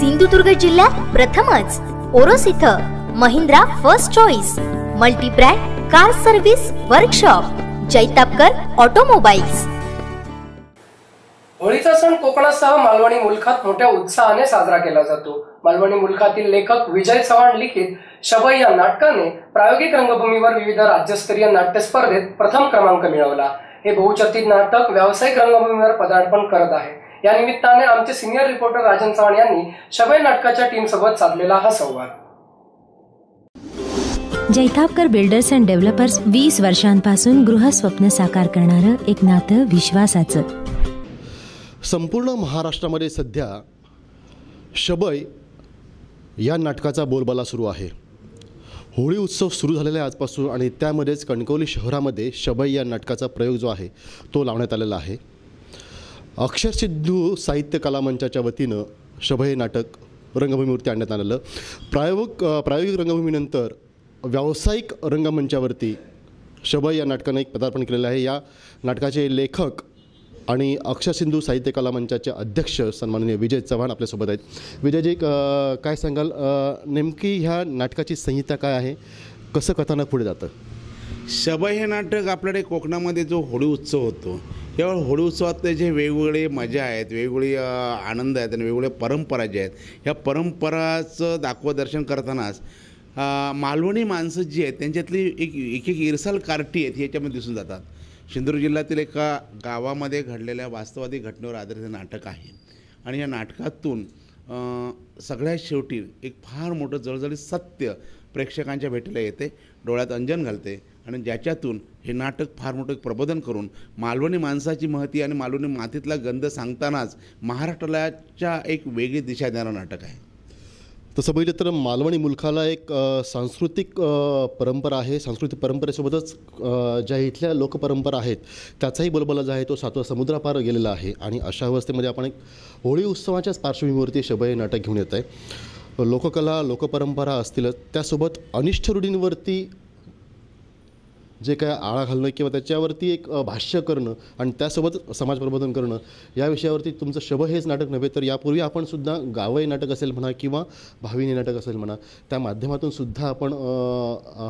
सिंधुदुर्ग जिल्ह्यात प्रथमच. ओरोस इथं Mahindra first choice multibrand car service workshop Jaitapkar automobiles होळीचा सण कोकणासह मालवणी मुलखात मोठ्या उत्साहाने साजरा केला जातो. मालवणी मुलखातील लेखक विजय चव्हाण लिखित शबई या नाटकाने प्रायोगिक रंगभूमीवर विविध राज्यस्तरीय नाट्य स्पर्धेत प्रथम क्रमांक मिळवला. हे बहुचर्चित नाटक व्यावसायिक रंगभूमीवर पदार्पण करत आहे. या निमित्ताने आमचे सिनियर रिपोर्टर राजन चव्हाण यांनी शबई नाटकाच्या टीम सोबत साधलेला हा संवाद. जैतापकर बिल्डर्स अँड डेव्हलपर्स वीस वर्षांपासून गृहस्वप्न साकार करणारं एक नातं विश्वासाचं. संपूर्ण महाराष्ट्रामध्ये सध्या शबय या नाटकाचा बोलबाला सुरू आहे. होळी उत्सव सुरू झालेला आहे आजपासून आणि त्यामध्येच कणकवली शहरामध्ये शबई या नाटकाचा प्रयोग जो आहे तो लावण्यात आलेला आहे. अक्षरसिद्धू साहित्य कला मंचाच्या वतीनं हे नाटक रंगभूमीवरती आणण्यात आलेलं. प्रायोगिक प्रायोगिक रंगभूमीनंतर व्यावसायिक रंगमंचावरती शबई या नाटकानं एक पदार्पण केलेलं आहे. या नाटकाचे लेखक आणि अक्षरसिंधू साहित्य कला मंचाचे अध्यक्ष सन्माननीय विजय चव्हाण आपल्यासोबत आहेत. विजयजी काय सांगाल? नेमकी ह्या नाटकाची संहिता काय आहे? कसं कथानक पुढे जातं? शब हे नाटक आपल्याकडे कोकणामध्ये जो होळी उत्सव होतो केवळ होळी उत्सवातले जे वेगवेगळे मजा आहेत वेगवेगळे आनंद आहेत आणि वेगवेगळ्या परंपरा ज्या आहेत ह्या परंपराचं दाखवं दर्शन करतानाच मालवणी माणसं जी आहेत त्यांच्यातली एक एक एक इरसाल कार्टी आहेत याच्यामध्ये दिसून जातात. सिंधुदुर्ग जिल्ह्यातील एका गावामध्ये घडलेल्या वास्तवादी घटनेवर आधारित हे नाटक आहे. आणि या नाटकातून सगळ्यात शेवटी एक फार मोठं जळजळीत सत्य प्रेक्षकांच्या भेटीला येते डोळ्यात अंजन घालते. आणि ज्याच्यातून हे नाटक फार मोठं एक प्रबोधन करून मालवणी माणसाची महती आणि मालवणी मातीतला गंध सांगतानाच महाराष्ट्राच्या एक वेगळी दिशा देणारं नाटक आहे. तसं बघितलं तर मालवणी मुलखाला एक सांस्कृतिक परंपरा आहे. सांस्कृतिक परंपरेसोबतच ज्या इथल्या लोकपरंपरा आहेत त्याचाही बोलबाला जो आहे तो सातवा समुद्रापार गेलेला आहे. आणि अशा अवस्थेमध्ये आपण एक होळी उत्सवाच्याच पार्श्वभूमीवरती शबय नाटक घेऊन येत आहे लोककला लोकपरंपरा असतीलच. त्यासोबत अनिष्ठ रूढींवरती जे काय आळा घालणं किंवा त्याच्यावरती एक भाष्य करणं आणि त्यासोबत समाज प्रबोधन करणं या विषयावरती तुमचं शब हेच नाटक नव्हे तर यापूर्वी आपण सुद्धा गावई नाटक असेल म्हणा किंवा भाविनी नाटक असेल म्हणा त्या माध्यमातून सुद्धा आपण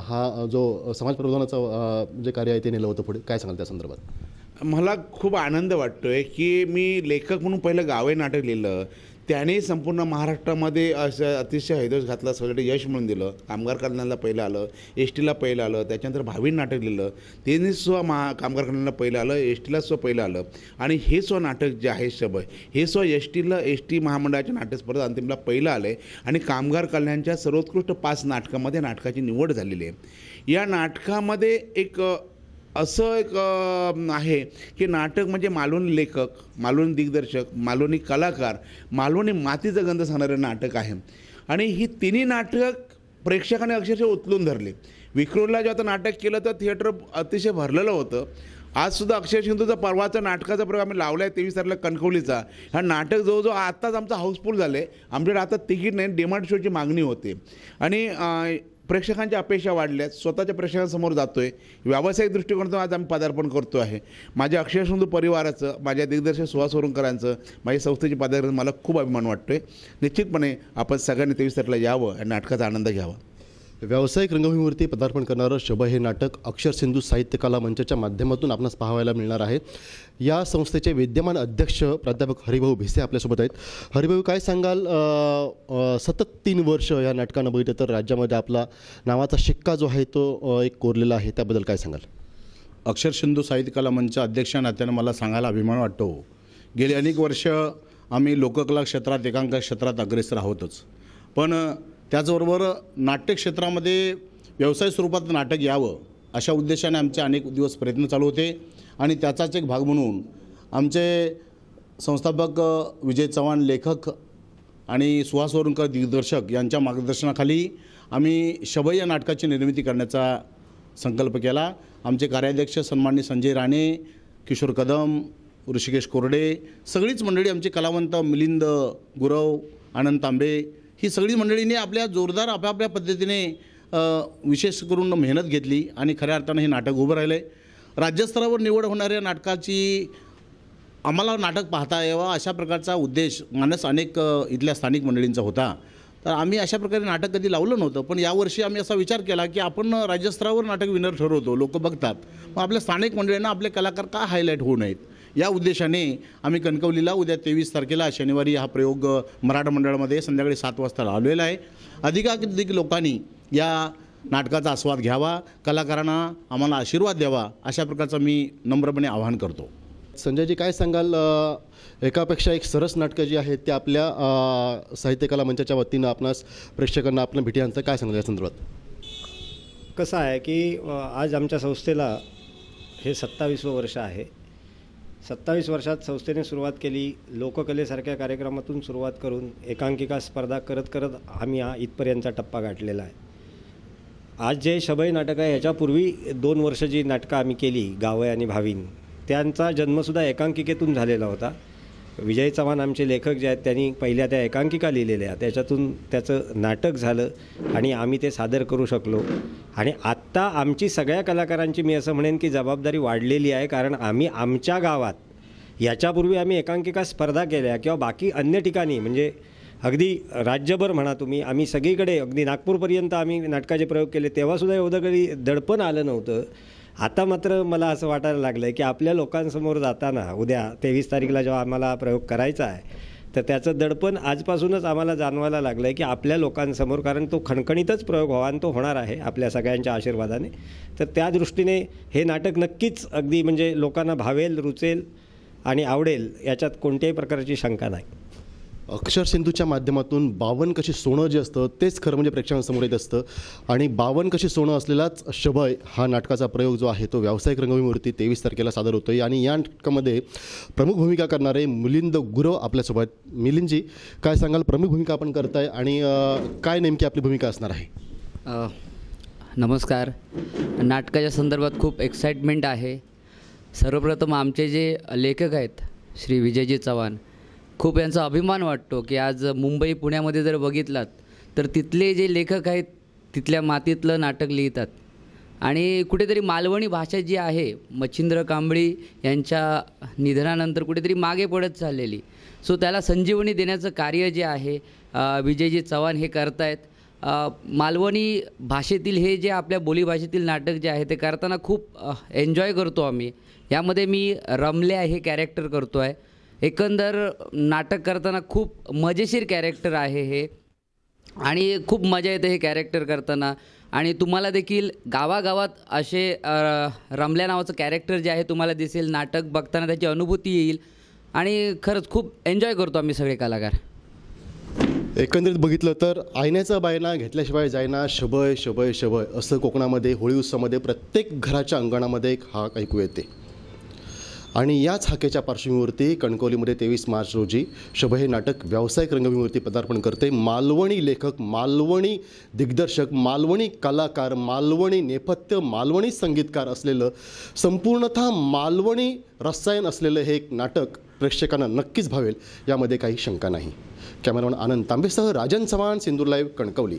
हा जो समाज प्रबोधनाचा जे कार्य आहे ते नेलं होतं पुढे. काय सांगाल त्या संदर्भात? मला खूप आनंद वाटतो आहे की मी लेखक म्हणून पहिलं गावे नाटक लिहिलं. त्याने संपूर्ण महाराष्ट्रामध्ये असं अतिशय हैदोस घातला सगळीकडे यश म्हणून दिलं. कामगार कल्याणाला पहिलं आलं एस टीला पहिलं आलं त्याच्यानंतर भावी नाटक लिहिलं. त्यांनी सुद्धा महा कामगार कल्याणाला पहिलं आलं एस टीला सुद्धा पहिलं आलं. आणि हे सुद्धा नाटक जे आहे शबय हे सुद्धा एस टीला एस टी महामंडळाच्या नाट्यस्पर्धा अंतिमला पहिलं आलं आहे आणि कामगार कल्याणच्या सर्वोत्कृष्ट पाच नाटकामध्ये नाटकाची निवड झालेली आहे. या नाटकामध्ये एक असं एक आहे की नाटक म्हणजे मालवणी लेखक मालवणी दिग्दर्शक मालवणी कलाकार मालवणी मातीचं गंध सांगणारं नाटक आहे. आणि ही तिन्ही नाटक प्रेक्षकाने अक्षरशः उचलून धरले. विक्रोळला जेव्हा आता नाटक केलं तर थिएटर अतिशय भरलेलं होतं. आजसुद्धा अक्षय सिंधूचा परवाचा नाटकाचा प्रयोग आम्ही लावला आहे तेवीस तारखेला कणकवलीचा. हा नाटक जवळजवळ आत्ताच आमचं हाऊसफुल झालं आहे आमच्याकडे आता तिकीट नाही डिमांड शोची मागणी होते. आणि प्रेक्षकांच्या अपेक्षा वाढल्यात स्वतःच्या प्रेक्षकांसमोर जातो आहे व्यावसायिक दृष्टिकोनातून आज आम्ही पदार्पण करतो आहे. माझ्या अक्षय सिंधू परिवाराचं माझ्या दिग्दर्शक सुहास वरुणकरांचं माझ्या संस्थेची पदार्पण मला खूप अभिमान वाटतो आहे निश्चितपणे आपण सगळ्यांनी तेवीस तारखेला यावं आणि नाटकाचा आनंद घ्यावा. व्यावसायिक रंगभूमीवरती पदार्पण करणारं शब हे नाटक अक्षर सिंधू साहित्य कला मंचाच्या माध्यमातून आपणास पाहायला मिळणार आहे. या संस्थेचे विद्यमान अध्यक्ष प्राध्यापक हरिभाऊ भिसे आपल्यासोबत आहेत. हरिभाऊ काय सांगाल? सतत तीन वर्ष या नाटकानं बघितलं तर राज्यामध्ये आपला नावाचा शिक्का जो आहे तो एक कोरलेला आहे. त्याबद्दल काय सांगाल? अक्षर सिंधू साहित्य कला मंच अध्यक्ष नात्यानं मला सांगायला अभिमान वाटतो. गेली अनेक वर्ष आम्ही लोककला क्षेत्रात एकांक क्षेत्रात अग्रेसर आहोतच. पण त्याचबरोबर नाट्य क्षेत्रामध्ये व्यवसाय स्वरूपात नाटक यावं अशा उद्देशाने आमचे अनेक दिवस प्रयत्न चालू होते. आणि त्याचाच एक भाग म्हणून आमचे संस्थापक विजय चव्हाण लेखक आणि सुहास वरुणकर दिग्दर्शक यांच्या मार्गदर्शनाखाली आम्ही शबई या नाटकाची निर्मिती करण्याचा संकल्प केला. आमचे कार्याध्यक्ष सन्माननीय संजय राणे किशोर कदम ऋषिकेश कोरडे सगळीच मंडळी आमचे कलावंत मिलिंद गुरव आनंद तांबे ही सगळी मंडळीने आपल्या जोरदार आपापल्या पद्धतीने विशेष करून मेहनत घेतली आणि खऱ्या अर्थानं हे नाटक उभं राहिलं आहे राज्यस्तरावर निवड होणाऱ्या नाटकाची आम्हाला नाटक पाहता यावं अशा प्रकारचा उद्देश मानस अनेक इथल्या स्थानिक मंडळींचा होता. तर आम्ही अशा प्रकारे नाटक कधी लावलं नव्हतं पण यावर्षी आम्ही असा विचार केला की आपण राज्यस्तरावर नाटक विनर ठरवतो लोक बघतात. मग आपल्या स्थानिक मंडळींना आपले कलाकार का हायलाईट होऊ नयेत? या उद्देशाने आम्ही कणकवलीला उद्या तेवीस तारखेला शनिवारी हा प्रयोग मराठा मंडळामध्ये संध्याकाळी सात वाजता लावलेला आहे. अधिकाधिक लोकांनी या नाटकाचा आस्वाद घ्यावा कलाकारांना आम्हाला आशीर्वाद द्यावा अशा प्रकारचं मी नम्रपणे आवाहन करतो. संजयजी काय सांगाल एकापेक्षा एक सरस नाटकं जी आहेत ते आपल्या अ, साहित्य कला मंचाच्या वतीनं आपणास प्रेक्षकांना आपण भेटी यांचं काय सांगाल या संदर्भात? कसं आहे की आज आमच्या संस्थेला हे सत्तावीसवं वर्ष आहे. सत्तावीस वर्षात संस्थेने सुरुवात केली लोककलेसारख्या कार्यक्रमातून सुरुवात करून एकांकिका स्पर्धा करत करत आम्ही हा इथपर्यंतचा टप्पा गाठलेला आहे. आज जे शबई नाटक आहे ह्याच्यापूर्वी दोन वर्ष जी नाटकं आम्ही केली गावय आणि भावीन त्यांचा जन्मसुद्धा एकांकिकेतून झालेला होता. विजय चव्हाण आमचे लेखक जे आहेत त्यांनी पहिल्या त्या एकांकिका लिहिलेल्या त्याच्यातून त्याचं नाटक झालं आणि आम्ही ते सादर करू शकलो. आणि आत्ता आमची सगळ्या कलाकारांची मी असं म्हणेन की जबाबदारी वाढलेली आहे कारण आम्ही आमच्या गावात याच्यापूर्वी आम्ही एकांकिका स्पर्धा केल्या किंवा बाकी अन्य ठिकाणी म्हणजे अगदी राज्यभर म्हणा तुम्ही आम्ही सगळीकडे अगदी नागपूरपर्यंत आम्ही नाटकाचे प्रयोग केले तेव्हासुद्धा एवढं कधी दडपण आलं नव्हतं. आता मात्र मला असं वाटायला लागलं आहे की आपल्या लोकांसमोर जाताना उद्या तेवीस तारीखला जेव्हा आम्हाला प्रयोग करायचा आहे तर त्याचं दडपण आजपासूनच आम्हाला जाणवायला लागलं आहे की आपल्या लोकांसमोर कारण तो खणखणीतच प्रयोग व्हावा आणि तो होणार आहे आपल्या सगळ्यांच्या आशीर्वादाने. तर त्या दृष्टीने हे नाटक नक्कीच अगदी म्हणजे लोकांना भावेल रुचेल आणि आवडेल याच्यात कोणत्याही प्रकारची शंका नाही. अक्षर सिंधूच्या माध्यमातून बावन कशी सोनं जे असतं तेच खरं म्हणजे प्रेक्षकांसमोर येत असतं. आणि बावन कशी सोनं असलेलाच शबय हा नाटकाचा प्रयोग जो आहे तो व्यावसायिक रंगभूमीवरती तेवीस तारखेला सादर होतो आहे आणि या नाटकामध्ये प्रमुख भूमिका करणारे मिलिंद गुरव आपल्यासोबत. मिलिंदजी काय सांगाल? प्रमुख भूमिका आपण करताय आणि काय नेमकी आपली भूमिका असणार आहे? नमस्कार. नाटकाच्या संदर्भात खूप एक्साइटमेंट आहे. सर्वप्रथम आमचे जे लेखक आहेत श्री विजयजी चव्हाण खूप यांचा अभिमान वाटतो की आज मुंबई पुण्यामध्ये जर बघितलात तर तिथले जे लेखक आहेत तिथल्या मातीतलं नाटक लिहितात. आणि कुठेतरी मालवणी भाषा जी आहे मच्छिंद्र कांबळी यांच्या निधनानंतर कुठेतरी मागे पडत चाललेली. सो त्याला संजीवनी देण्याचं कार्य जे आहे विजयजी चव्हाण हे करतायत. मालवणी भाषेतील हे जे आपल्या बोलीभाषेतील नाटक जे आहे ते करताना खूप एन्जॉय करतो आम्ही. यामध्ये मी रमल्या हे कॅरेक्टर करतो आहे एकंदर नाटक करताना खूप मजेशीर कॅरेक्टर आहे हे. आणि खूप मजा येते हे कॅरेक्टर करताना. आणि तुम्हाला देखील गावागावात असे रमल्या नावाचं कॅरेक्टर जे आहे तुम्हाला दिसेल नाटक बघताना त्याची अनुभूती येईल. आणि खरंच खूप एन्जॉय करतो आम्ही सगळे कलाकार. एकंदरीत बघितलं तर आयण्याचा बायना घेतल्याशिवाय जायना शबय शबय शबय असं कोकणामध्ये होळी उत्सवामध्ये प्रत्येक घराच्या अंगणामध्ये एक हाक ऐकू येते. आणि याच हाकेच्या पार्श्वभूमीवरती कणकवलीमध्ये तेवीस मार्च रोजी शभ हे नाटक व्यावसायिक रंगभूमीवरती पदार्पण करते. मालवणी लेखक मालवणी दिग्दर्शक मालवणी कलाकार मालवणी नेपथ्य मालवणी संगीतकार असलेलं संपूर्णतः मालवणी रसायन असलेलं हे एक नाटक प्रेक्षकांना नक्कीच भावेल. यामध्ये काही शंका नाही. कॅमेरामन आनंद तांबेसह राजन चव्हाण सिंदूर लाईव्ह कणकवली.